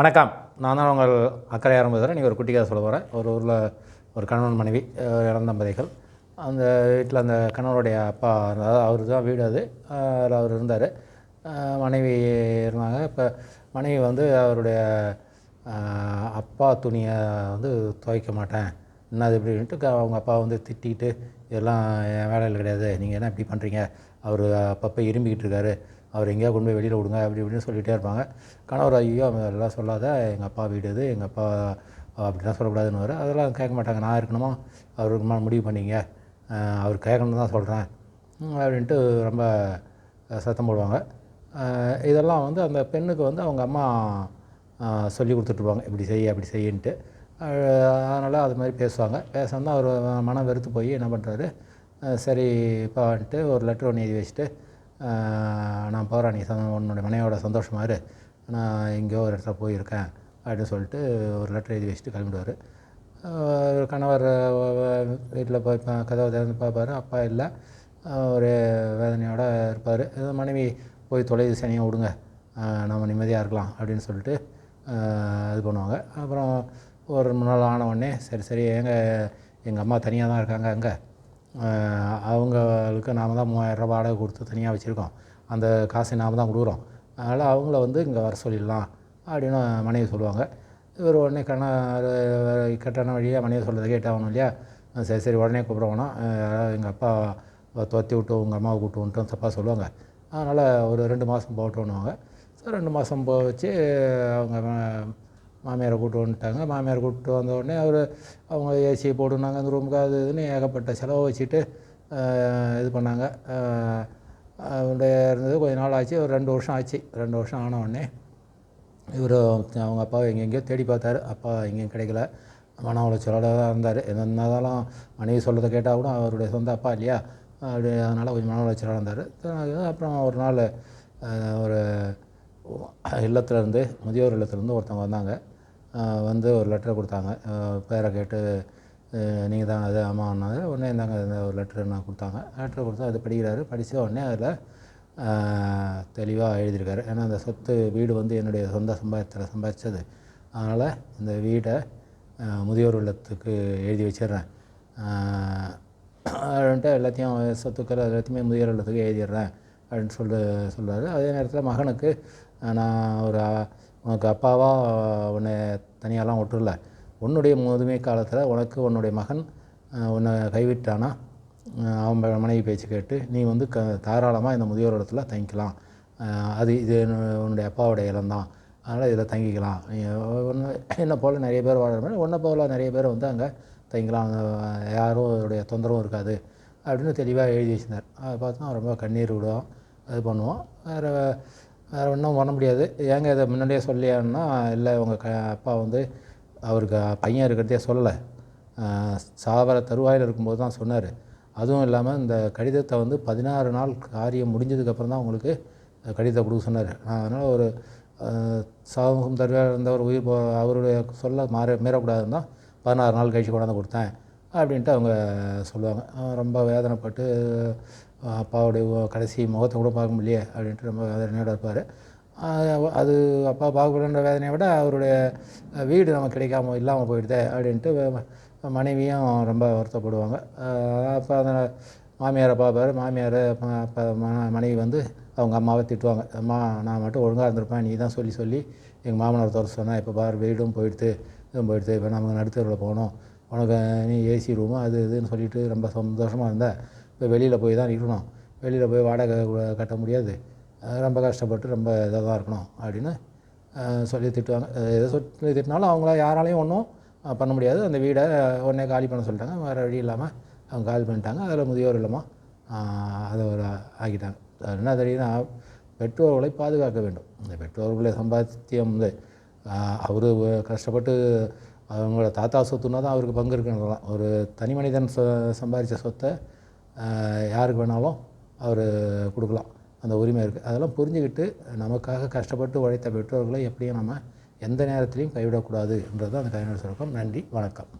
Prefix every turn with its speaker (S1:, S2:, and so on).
S1: வணக்கம். நான் தான் உங்கள் அக்கறை ஆரம்பிக்கிறேன் நீங்கள் ஒரு குட்டி கதை சொல்ல போகிறேன் ஒரு ஊரில் ஒரு கணவன் மனைவி இளந்தம்பதிகள் அந்த வீட்டில் அந்த கணவனுடைய அப்பா இருந்தால் அவர் தான் வீடு அது. அதில் அவர் இருந்தார். மனைவி இருந்தாங்க. இப்போ மனைவி வந்து அவருடைய அப்பா துணியை வந்து துவைக்க மாட்டேன். என்னது இப்படின்ட்டு அவங்க அப்பா வந்து திட்டிக்கிட்டு இதெல்லாம் என் வேலையில் கிடையாது. நீங்கள் என்ன இப்படி பண்ணுறீங்க அவர் அப்பப்போ இரும்பிக்கிட்டு இருக்காரு. அவர் எங்கேயா கொண்டு போய் வெளியில் விடுங்க அப்படி இப்படின்னு சொல்லிகிட்டே இருப்பாங்க. கணவர் ஐயோ அதெல்லாம் சொல்லாத எங்கள் அப்பா வீடு இது எங்கள் அப்பா அப்படிலாம் சொல்லக்கூடாதுன்னு வர அதெல்லாம் கேட்க மாட்டாங்க. நான் இருக்கணுமா? அவர் இருக்கணுமா முடிவு பண்ணிங்க. அவர் கேட்கணும்னு தான் சொல்கிறேன் அப்படின்ட்டு ரொம்ப சத்தம் போடுவாங்க. இதெல்லாம் வந்து அந்த பெண்ணுக்கு வந்து அவங்க அம்மா சொல்லி கொடுத்துட்ருப்பாங்க இப்படி செய்ய அப்படி செய்யின்ட்டு. அதனால் அது மாதிரி பேசுவாங்க. பேசாமல் அவர் மனம் வெறுத்து போய் என்ன பண்ணுறாரு வந்துட்டு ஒரு லெட்டர் ஒன்று எழுதி வச்சுட்டு நான் போகிறேன் நீ சந்தோ- உன்னுடைய மனைவியோட சந்தோஷமாக இரு. நான் எங்கேயோ ஒரு இடத்துல போயிருக்கேன் அப்படின்னு சொல்லிட்டு ஒரு லெட்டர் எழுதி வச்சுட்டு கிளம்பிடுவார். கணவர் வீட்டில் போய் கதவை திறந்து பார்ப்பார். அப்பா இல்லை ஒரு வேதனையோடு இருப்பார். மனைவி போய் தொலைது சனியாக விடுங்க. நம்ம நிம்மதியாக இருக்கலாம் அப்படின்னு சொல்லிட்டு இது பண்ணுவாங்க. அப்புறம் ஒரு ரெண்டு நாள் ஆன உடனே சரி சரி எங்கள் எங்கள் அம்மா தனியாக தான் இருக்காங்க அங்கே? அவங்களுக்கு நாம் தான் மூவாயிரரூபா வாடகை கொடுத்து தனியாக வச்சுருக்கோம். அந்த காசை நாம் தான் கொடுக்குறோம். அதனால் அவங்கள வந்து இங்கே வர சொல்லிடலாம் அப்படின்னு மனைவி சொல்லுவாங்க. இவர் உடனே கண்ண கட்டான வழியாக மனைவி சொல்கிறத கேட்டாகணும் இல்லையா? சரி சரி உடனே கூப்பிடுவோன்னா எங்கள் அப்பா துரத்தி விட்டு உங்கள் அம்மாவை கூப்பிட்டு வந்துட்டோம் தப்பாக சொல்லுவாங்க. அதனால் ஒரு ரெண்டு மாதம் போட்டோன்னுவாங்க ஸோ ரெண்டு மாதம் போக வச்சு அவங்க மாமியாரை கூப்பிட்டு வந்துட்டாங்க. மாமியார் கூப்பிட்டு வந்த உடனே அவர் அவங்க ஏசியை போட்டுனாங்க. அந்த ரூமுக்கு அது இதுன்னு ஏகப்பட்ட செலவை வச்சுட்டு இது பண்ணாங்க. அவருடைய இருந்தது கொஞ்ச நாள் ஆச்சு. ஒரு ரெண்டு வருஷம் ஆச்சு. ரெண்டு வருஷம் ஆன உடனே இவர் அவங்க அப்பாவை எங்கெங்கேயோ தேடி பார்த்தாரு. அப்பா எங்கேயும் கிடைக்கல. மன உளைச்சலோட தான் இருந்தார். என்னதாலும் மனைவி சொல்கிறத கேட்டால் கூட அவருடைய சொந்த அப்பா இல்லையா? அப்படி அதனால் கொஞ்சம் மன உளைச்சலாக இருந்தார். அப்புறம் ஒரு நாள் ஒரு இல்லத்துலேருந்து முதியோர் இல்லத்துலேருந்து ஒருத்தவங்க வந்தாங்க. வந்து ஒரு லெட்டர் கொடுத்தாங்க. பேரை கேட்டு நீங்கள் தான் அது ஆமான்னாங்க உடனே இந்தாங்க இந்த ஒரு லெட்டர் நான் கொடுத்தாங்க. லெட்டர் கொடுத்தா அது படிக்கிறாரு. படித்த உடனே அதில் தெளிவாக எழுதியிருக்காரு. ஏன்னா அந்த சொத்து வீடு வந்து என்னுடைய சொந்த சம்பாதித்தில் சம்பாதிச்சது. அதனால் இந்த வீடை முதியோர் இல்லத்துக்கு எழுதி வச்சிடுறேன். அஹ், அப்படின்ட்டு எல்லாத்தையும் சொத்துக்கள் எல்லாத்தையுமே முதியோர் இல்லத்துக்கு எழுதிடுறேன். அப்படின்னு சொல்லி சொல்கிறாரு அதே நேரத்தில் மகனுக்கு நான் ஒரு உனக்கு அப்பாவா உன்னை தனியாலாம் விட்டுருல உன்னுடைய முதுமை காலத்தில் உனக்கு உன்னுடைய மகன் உன்னை கைவிட்டானா? அவன் மனைவி பேச்சு கேட்டு நீ வந்து க தாராளமாக இந்த முதியோர் இடத்துல தங்கிக்கலாம். அது இது உன்னுடைய அப்பாவுடைய இளம்தான் அதனால் இதில் தங்கிக்கலாம். ஒன்று என்ன போல் நிறைய பேர் வாழற மாதிரி உன்னை போல் நிறைய பேர் வந்து அங்கே தங்கிக்கலாம். யாரும் அவருடைய தொந்தரவும் இருக்காது. அப்படின்னு தெளிவாக எழுதி வச்சிருந்தார். அதை பார்த்தா ரொம்ப கண்ணீர் விடுவோம் அது பண்ணுவோம். வேறு வேறு ஒன்றும் பண்ண முடியாது. ஏங்க இதை முன்னாடியே சொல்லியான்னா இல்லை உங்கள் க அப்பா வந்து அவருக்கு பையன் இருக்கிறதே சொல்லலை. சாவர தருவாயில் இருக்கும்போது தான் சொன்னார். அதுவும் இல்லாமல் இந்த கடிதத்தை வந்து பதினாறு நாள் காரியம் முடிஞ்சதுக்கப்புறம் தான் உங்களுக்கு கடிதத்தை கொடுக்க சொன்னார். நான் அதனால் ஒரு அஹ், தருவாயில் இருந்தவர் உயிர் போ அவருடைய சொல்ல மாற மீறக்கூடாதுன்னு தான் பதினாறு நாள் கழிச்சு கொண்டாந்து கொடுத்தேன். அப்படின்ட்டு அவங்க சொல்லுவாங்க. அவன் ரொம்ப வேதனைப்பட்டு அப்பாவுடைய கடைசி முகத்தை கூட பார்க்க முடியலையே அப்படின்ட்டு ரொம்ப வேதனையோடு இருப்பார். அது அப்பா பார்க்கணுன்ற வேதனையை விட அவருடைய வீடு நமக்கு கிடைக்காம இல்லாமல் போயிடுதே அப்படின்ட்டு மனைவியும் ரொம்ப வருத்தப்படுவாங்க. அப்போ அந்த மாமியாரை பார்ப்பாரு. மாமியார் அப்போ மனைவி வந்து அவங்க அம்மாவை திட்டுவாங்க. அம்மா நான் மட்டும் ஒழுங்காக இருந்திருப்பேன். நீ தான் சொல்லி சொல்லி எங்கள் மாமனார் தோற சொன்னால் இப்போ பார் வீடும் போயிடுது இதுவும் போயிடுது. இப்போ நமக்கு நடுத்தருவில் போகணும். உனக்கு நீ ஏசி ரூமு அது இதுன்னு சொல்லிட்டு ரொம்ப சந்தோஷமாக இருந்தேன் இப்போ வெளியில் போய் தான் இருக்கணும். வெளியில் போய் வாடகை கட்ட முடியாது. ரொம்ப கஷ்டப்பட்டு ரொம்ப இதாக தான் இருக்கணும் அப்படின்னு சொல்லி திட்டுவாங்க. எதை சொல்லி திட்டினாலும் அவங்கள யாராலையும் ஒன்றும் பண்ண முடியாது. அந்த வீடை உடனே காலி பண்ண சொல்லிட்டாங்க. வேறு வழி இல்லாமல் அவங்க காலி பண்ணிட்டாங்க. அதில் முதியோர் இல்லமாக அதை ஒரு ஆக்கிட்டாங்க. அது என்ன தெரியுதுன்னா பெற்றோர்களை பாதுகாக்க வேண்டும். இந்த பெற்றோர்களை சம்பாத்தியம் வந்து அவர் கஷ்டப்பட்டு அவங்களோட தாத்தா சொத்துனா தான் அவருக்கு பங்கு இருக்குன்றலாம். ஒரு தனி மனிதன் சொ சம்பாதிச்ச சொத்தை யாருக்கு வேணாலும் அவர் கொடுக்கலாம். அந்த உரிமை இருக்குது அதெல்லாம் புரிஞ்சுக்கிட்டு நமக்காக கஷ்டப்பட்டு உழைத்த பெற்றோர்களை எப்படியும் நம்ம எந்த நேரத்திலையும் கைவிடக்கூடாதுன்றது தான் அந்த கைவிட சுரக்கம் நன்றி வணக்கம்.